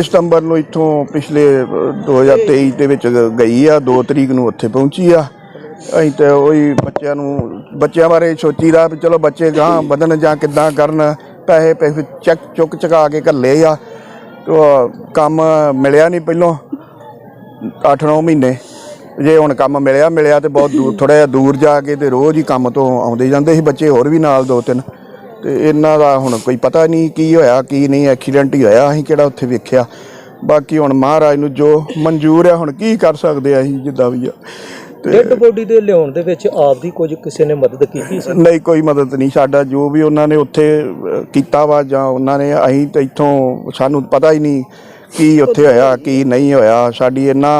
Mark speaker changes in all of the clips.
Speaker 1: ਸਤੰਬਰ ਨੂੰ ਇੱਥੋਂ ਪਿਛਲੇ ਅ, 2023 ਦੇ ਵਿੱਚ ਗਈ ਆ 2 ਤਰੀਕ ਨੂੰ ਉੱਥੇ ਪਹੁੰਚੀ ਆ। ਅਸੀਂ ਤੇ ਉਹੀ ਬੱਚਿਆਂ ਨੂੰ ਬੱਚਿਆਂ ਬਾਰੇ ਸੋਚੀਦਾ ਵੀ ਚਲੋ ਬੱਚੇ ਗਾਂ ਵਧਣ ਜਾਂ ਕਿੱਦਾਂ ਕਰਨ ਪੈਸੇ ਪੈਸੇ ਚੱਕ ਚੁੱਕ ਚੁਕਾ ਕੇ ਘੱਲੇ ਆ। ਤੇ ਕੰਮ ਮਿਲਿਆ ਨਹੀਂ ਪਹਿਲੋਂ 8-9 ਮਹੀਨੇ। ਜੇ ਹੁਣ ਕੰਮ ਮਿਲਿਆ ਮਿਲਿਆ ਤੇ ਬਹੁਤ ਦੂਰ ਥੋੜਾ ਜਿਹਾ ਦੂਰ ਜਾ ਕੇ ਤੇ ਰੋਜ਼ ਹੀ ਕੰਮ ਤੋਂ ਆਉਂਦੇ ਜਾਂਦੇ ਸੀ ਬੱਚੇ ਹੋਰ ਵੀ ਨਾਲ ਦੋ ਤਿੰਨ। ਤੇ ਇਹਨਾਂ ਦਾ ਹੁਣ ਕੋਈ ਪਤਾ ਨਹੀਂ ਕੀ ਹੋਇਆ ਕੀ ਨਹੀਂ ਐਕਸੀਡੈਂਟ ਹੀ ਹੋਇਆ ਅਸੀਂ ਕਿਹੜਾ ਉੱਥੇ ਵੇਖਿਆ। ਬਾਕੀ ਹੁਣ ਮਹਾਰਾਜ ਨੂੰ ਜੋ ਮਨਜ਼ੂਰ ਹੈ ਹੁਣ ਕੀ ਕਰ ਸਕਦੇ ਆ ਅਸੀਂ ਜਿੱਦਾਂ ਵੀ ਆ।
Speaker 2: ਡੈਡ ਬੋਡੀ ਦੇ ਲਿਆਉਣ ਦੇ ਵਿੱਚ ਆਪ ਦੀ ਕੁਝ ਕਿਸੇ ਨੇ ਮਦਦ ਕੀਤੀ ਸੀ?
Speaker 1: ਨਹੀਂ ਕੋਈ ਮਦਦ ਨਹੀਂ। ਸਾਡਾ ਜੋ ਵੀ ਉਹਨਾਂ ਨੇ ਉੱਥੇ ਕੀਤਾ ਵਾ ਜਾਂ ਉਹਨਾਂ ਨੇ ਅਸੀਂ ਤੇ ਇੱਥੋਂ ਸਾਨੂੰ ਪਤਾ ਹੀ ਨਹੀਂ ਕੀ ਉੱਥੇ ਹੋਇਆ ਕੀ ਨਹੀਂ ਹੋਇਆ। ਸਾਡੀ ਇਹਨਾਂ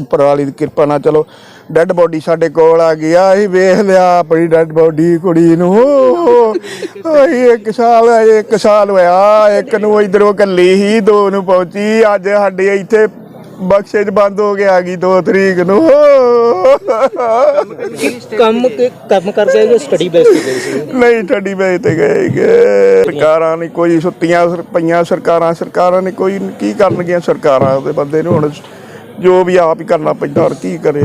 Speaker 1: ਉੱਪਰ ਵਾਲੀ ਦੀ ਕਿਰਪਾ ਨਾਲ ਚਲੋ ਡੈੱਡ ਬੋਡੀ ਸਾਡੇ ਕੋਲ ਆ ਗਿਆ ਅਸੀਂ ਵੇਖ ਲਿਆ ਆਪਣੀ ਡੈੱਡ ਬੋਡੀ ਕੁੜੀ ਨੂੰ। ਅਸੀਂ ਇੱਕ ਸਾਲ ਇੱਕ ਸਾਲ ਹੋਇਆ ਇੱਕ ਨੂੰ ਇਧਰੋਂ ਕੱਲੀ ਹੀ ਦੋ ਨੂੰ ਪਹੁੰਚੀ। ਅੱਜ ਸਾਡੇ ਇੱਥੇ ਬਕਸੇ 'ਚ ਬੰਦ ਹੋ ਕੇ ਆ ਗਈ 2 ਤਰੀਕ ਨੂੰ।
Speaker 2: ਕੰਮ ਕੰਮ ਕਰਕੇ ਜਾਂ ਸਟੱਡੀ ਬੇਸ ਤੇ ਗਏ ਸੀ?
Speaker 1: ਨਹੀਂ ਠੱਡੀ ਵੇਚ ਤੇ ਗਏ। ਸਰਕਾਰਾਂ ਨੇ ਕੋਈ ਸੁੱਤੀਆਂ ਪਈਆਂ ਸਰਕਾਰਾਂ ਸਰਕਾਰਾਂ ਨੇ ਕੋਈ ਕੀ ਕਰਨਗੀਆਂ ਸਰਕਾਰਾਂ ਉਹਦੇ ਬੰਦੇ ਨੂੰ ਹੁਣ? ਜੋ ਵੀ ਆਪ ਹੀ ਕਰਨਾ ਪੈਂਦਾ ਔਰ ਕੀ ਕਰੇ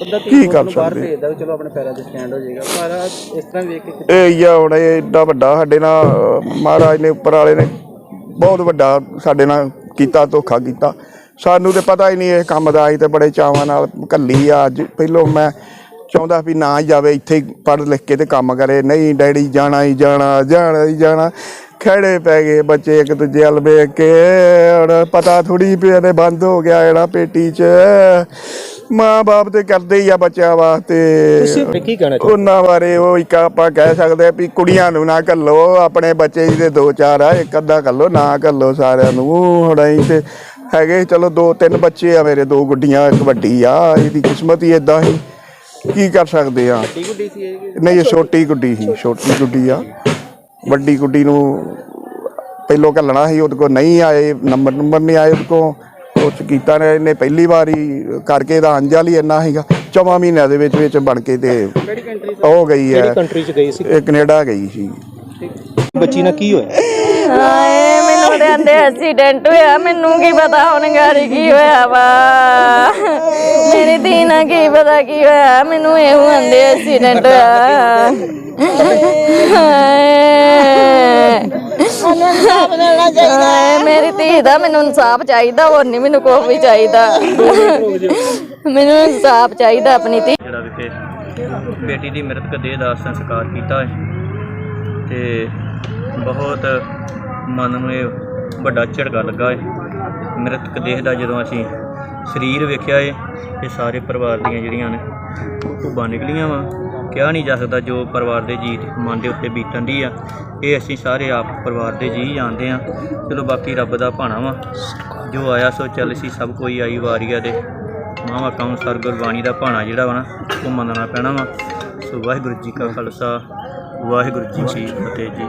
Speaker 1: ਕੀ ਕਰ ਸਕਦੇ
Speaker 3: ਭੇਜਦਾ ਚਲੋ ਆਪਣੇ ਪੈਰਾਂ ਤੇ ਸਟੈਂਡ ਹੋ ਜਾਏਗਾ। ਪਰ ਇਸ ਤਰ੍ਹਾਂ ਵੇਖ ਕੇ
Speaker 1: ਇਹ ਹੀ ਆ ਹੁਣ ਇਹ ਏਡਾ ਵੱਡਾ ਸਾਡੇ ਨਾਲ ਮਹਾਰਾਜ ਨੇ ਉੱਪਰ ਵਾਲੇ ਨੇ ਬਹੁਤ ਵੱਡਾ ਸਾਡੇ ਨਾਲ ਕੀਤਾ ਧੋਖਾ ਕੀਤਾ। ਸਾਨੂੰ ਤੇ ਪਤਾ ਹੀ ਨਹੀਂ ਇਹ ਕੰਮ ਦਾ ਅਸੀਂ ਤੇ ਬੜੇ ਚਾਵਾਂ ਨਾਲ ਕੱਲੀ ਆ। ਅੱਜ ਪਹਿਲੋਂ ਮੈਂ ਚਾਹੁੰਦਾ ਵੀ ਨਾ ਜਾਵੇ ਇੱਥੇ ਪੜ੍ਹ ਲਿਖ ਕੇ ਤੇ ਕੰਮ ਕਰੇ। ਨਹੀਂ ਡੈਡੀ ਜਾਣਾ ਹੀ ਜਾਣਾ ਜਾਣਾ ਹੀ ਜਾਣਾ। ਖੜੇ ਪੈ ਗਏ ਬੱਚੇ ਇੱਕ ਦੂਜੇ ਵੱਲ ਵੇਖ ਕੇ। ਹੁਣ ਪਤਾ ਥੋੜੀ ਵੀ ਇਹਨੇ ਬੰਦ ਹੋ ਗਿਆ ਜਿਹੜਾ ਪੇਟੀ 'ਚ। ਮਾਂ ਬਾਪ ਤੇ ਕਰਦੇ ਹੀ ਆ ਬੱਚਿਆਂ ਵਾਸਤੇ।
Speaker 2: ਤੁਸੀਂ ਕੀ ਕਹਿਣਾ ਚਾਹੁੰਦੇ
Speaker 1: ਉਹਨਾਂ ਬਾਰੇ ਉਹ ਇੱਕ ਆਪਾਂ ਕਹਿ ਸਕਦੇ ਆ ਵੀ ਕੁੜੀਆਂ ਨੂੰ ਨਾ ਘੱਲੋ ਆਪਣੇ ਬੱਚੇ ਜਿਹਦੇ ਦੋ ਚਾਰ ਆ ਇੱਕ ਅੱਧਾ ਘੱਲੋ ਨਾ ਘੱਲੋ ਸਾਰਿਆਂ ਨੂੰ। ਹੁਣ ਅਸੀਂ ਤੇ ਹੈਗੇ ਚਲੋ ਦੋ ਤਿੰਨ ਬੱਚੇ ਆ ਮੇਰੇ ਦੋ ਗੁੱਡੀਆਂ ਇੱਕ ਵੱਡੀ ਆ ਇਹਦੀ ਕਿਸਮਤ ਹੀ ਇਦਾਂ ਹੀ। ਕੀ ਕਰ ਸਕਦੇ ਆ?
Speaker 3: ਟੀ ਗੁੱਡੀ ਸੀ ਇਹ?
Speaker 1: ਨਹੀਂ ਇਹ ਛੋਟੀ ਗੁੱਡੀ ਸੀ ਛੋਟੀ ਗੁੱਡੀ ਆ। ਵੱਡੀ ਗੁੱਡੀ ਨੂੰ ਪਹਿਲੋਂ ਘੱਲਣਾ ਸੀ ਉਹਦੇ ਕੋਲ ਨਹੀਂ ਆਏ ਨੰਬਰ ਨੰਬਰ ਨਹੀਂ ਆਏ ਉਹਦੇ ਕੋਲ। ਉਹ 'ਚ ਕੀਤਾ ਨੇ ਇਹਨੇ ਪਹਿਲੀ ਵਾਰੀ ਕਰਕੇ ਇਹਦਾ ਅੰਜਲ ਹੀ ਇੰਨਾ ਸੀਗਾ। ਚੌਵਾਂ ਮਹੀਨਿਆਂ ਦੇ ਵਿੱਚ ਵਿੱਚ ਬਣ ਕੇ ਤੇ
Speaker 3: ਕਿਹੜੀ ਕੰਟਰੀ
Speaker 1: ਉਹ ਗਈ
Speaker 2: ਕਿਹੜੀ
Speaker 1: ਹੈ
Speaker 2: ਕੰਟਰੀ ਚ ਗਏ ਸੀ?
Speaker 1: ਇਹ ਕੈਨੇਡਾ ਗਈ ਸੀ।
Speaker 2: ਬੱਚੀ ਨਾਲ ਕੀ ਹੋਇਆ?
Speaker 4: ਹਾਏ ਮੈਨੂੰ ਤੇ ਆਂਦੇ ਐਕਸੀਡੈਂਟ ਹੋਇਆ। ਮੈਨੂੰ ਕੀ ਪਤਾ ਹੁਣ ਗਾੜੀ ਕੀ ਹੋਇਆ ਵਾ। ਮੇਰੀ ਧੀ ਨਾਲ ਕੀ ਪਤਾ ਕੀ ਹੋਇਆ। ਮੈਨੂੰ ਇਹੋ ਆਂਦੇ ਐਕਸੀਡੈਂਟ ਹੋਇਆ। ਹਾਏ ਮੇਰੀ ਧੀ ਦਾ ਮੈਨੂੰ ਇਨਸਾਫ ਚਾਹੀਦਾ ਹੋਰ ਨਹੀਂ ਮੈਨੂੰ ਕੋਈ ਵੀ ਚਾਹੀਦਾ। ਮੈਨੂੰ ਇਨਸਾਫ ਚਾਹੀਦਾ ਆਪਣੀ ਧੀ।
Speaker 5: ਜਿਹੜਾ ਵਿਖੇ ਬੇਟੀ ਦੀ ਮ੍ਰਿਤਕ ਦੇਹ ਦਾ ਸੰਸਕਾਰ ਕੀਤਾ ਹੈ ਤੇ ਬਹੁਤ ਮਨ ਨੂੰ ਇਹ ਵੱਡਾ ਝਟਕਾ ਲੱਗਾ ਹੈ। ਮ੍ਰਿਤਕ ਦੇਹ ਦਾ ਜਦੋਂ ਅਸੀਂ ਸਰੀਰ ਵੇਖਿਆ ਏ ਤੇ ਸਾਰੇ ਪਰਿਵਾਰ ਦੀਆਂ ਜਿਹੜੀਆਂ ਨੇ ਭੁੱਬਾਂ ਨਿਕਲੀਆਂ ਵਾ। ਕਿਹਾ ਨਹੀਂ ਜਾ ਸਕਦਾ ਜੋ ਪਰਿਵਾਰ ਦੇ ਜੀ ਮਨ ਦੇ ਉੱਤੇ ਬੀਤਣ ਦੀ ਆ। ਇਹ ਅਸੀਂ ਸਾਰੇ ਆਪ ਪਰਿਵਾਰ ਦੇ ਜੀ ਜਾਣਦੇ ਆ। ਚਲੋ ਬਾਕੀ ਰੱਬ ਦਾ ਭਾਣਾ ਵਾ। ਜੋ ਆਇਆ ਸੋ ਚੱਲ ਸੀ, ਸਭ ਕੋਈ ਆਈ ਵਾਰੀਆ ਦੇ। ਮਾਵਾ ਕੌਂਸਰ ਗੁਰਬਾਣੀ ਦਾ ਭਾਣਾ ਜਿਹੜਾ ਵਾ ਨਾ, ਉਹ ਮੰਨਣਾ ਪੈਣਾ ਵਾ। ਸੋ ਵਾਹਿਗੁਰੂ ਜੀ ਕਾ ਖਾਲਸਾ, ਵਾਹਿਗੁਰੂ ਜੀ ਕੀ ਫਤਿਹ ਜੀ।